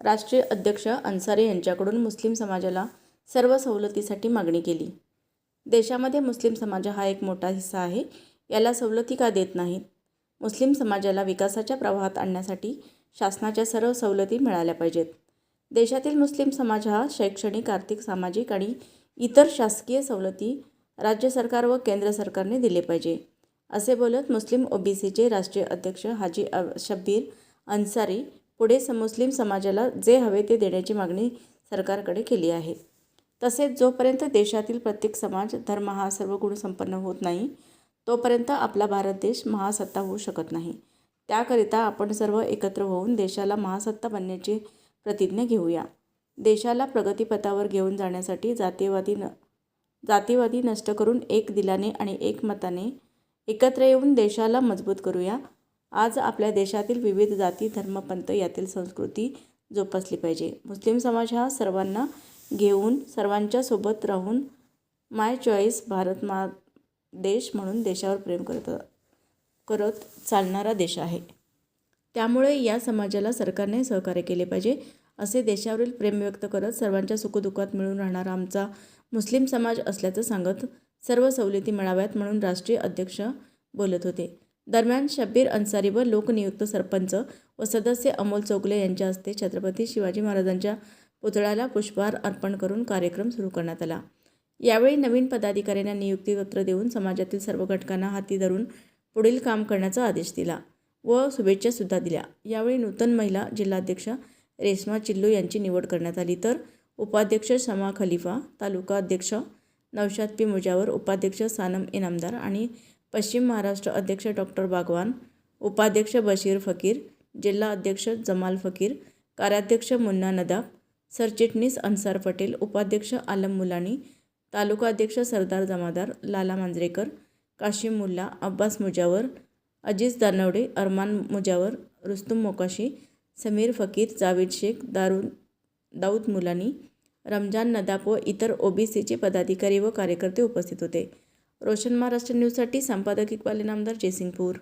राष्ट्रीय अध्यक्ष अन्सारी यांच्याकडून मुस्लिम समाजाला सर्व सवलतीसाठी मागणी केली. देशामध्ये मुस्लिम समाज हा एक मोठा हिस्सा आहे. याला सवलती का देत नाहीत? मुस्लिम समाजाला विकासाच्या प्रवाहात आणण्यासाठी शासनाच्या सर्व सवलती मिळाल्या पाहिजेत. देशातील मुस्लिम समाज हा शैक्षणिक आर्थिक सामाजिक आणि इतर शासकीय सवलती राज्य सरकार व केंद्र सरकारने दिले पाहिजे असे बोलत मुस्लिम ओबीसीचे राष्ट्रीय अध्यक्ष हाजी शब्बीर अन्सारी पुढे मुस्लिम समाजाला जे हवे ते देण्याची मागणी सरकारकडे केली आहे. तसेच जोपर्यंत देशातील प्रत्येक समाज धर्म हा सर्व गुण संपन्न होत नाही तोपर्यंत आपला भारत देश महासत्ता होऊ शकत नाही. त्याकरिता आपण सर्व एकत्र होऊन देशाला महासत्ता बनण्याची प्रतिज्ञा घेऊया. देशाला प्रगतीपथावर घेऊन जाण्यासाठी जातीयवादी न जातीवादी नष्ट करून एक दिलाने आणि एकमताने एकत्र येऊन देशाला मजबूत करूया. आज आपल्या देशातील विविध जाती धर्मपंथ यातील संस्कृती जोपासली पाहिजे. मुस्लिम समाज हा सर्वांना घेऊन सर्वांच्या सोबत राहून माय चॉईस भारत मा देश म्हणून देशावर प्रेम करत करत चालणारा देश आहे. त्यामुळे या समाजाला सरकारने सहकार्य केले पाहिजे असे देशावरील प्रेम व्यक्त करत सर्वांच्या सुखदुःखात मिळून राहणारा आमचा मुस्लिम समाज असल्याचं सांगत सर्व सवलती मिळाव्यात म्हणून राष्ट्रीय अध्यक्ष बोलत होते. दरम्यान शब्बीर अन्सारी व लोकनियुक्त सरपंच व सदस्य अमोल चौगले यांच्या हस्ते छत्रपती शिवाजी महाराजांच्या पुतळ्याला पुष्पहार अर्पण करून कार्यक्रम सुरू करण्यात आला. यावेळी नवीन पदाधिकाऱ्यांना नियुक्तीपत्र देऊन समाजातील सर्व घटकांना हाती धरून पुढील काम करण्याचा आदेश दिला व शुभेच्छासुद्धा दिल्या. यावेळी नूतन महिला जिल्हाध्यक्ष रेश्मा चिल्लू यांची निवड करण्यात आली. तर उपाध्यक्ष शमा खलिफा तालुका अध्यक्ष नौशाद पी मुजावर उपाध्यक्ष सानम इनामदार आणि पश्चिम महाराष्ट्र अध्यक्ष डॉक्टर बागवान उपाध्यक्ष बशीर फकीर जिल्हा अध्यक्ष जमाल फकीर कार्याध्यक्ष मुन्ना नदाब सरचिटणीस अन्सार पटेल उपाध्यक्ष आलम मुलानी तालुका अध्यक्ष सरदार जमादार लाला मांजरेकर काशिम मुल्ला अब्बास मुजावर अजीज दानवडे अरमान मुजावर रुस्तुम मोकाशी समीर फकीर जावेद शेख दारू दाऊद मुलानी रमजान नदाब व इतर ओबीसीचे पदाधिकारी व कार्यकर्ते उपस्थित होते. रोशन महाराष्ट्र न्यूजसाठी संपादक इक्बाल इनामदार जयसिंगपूर.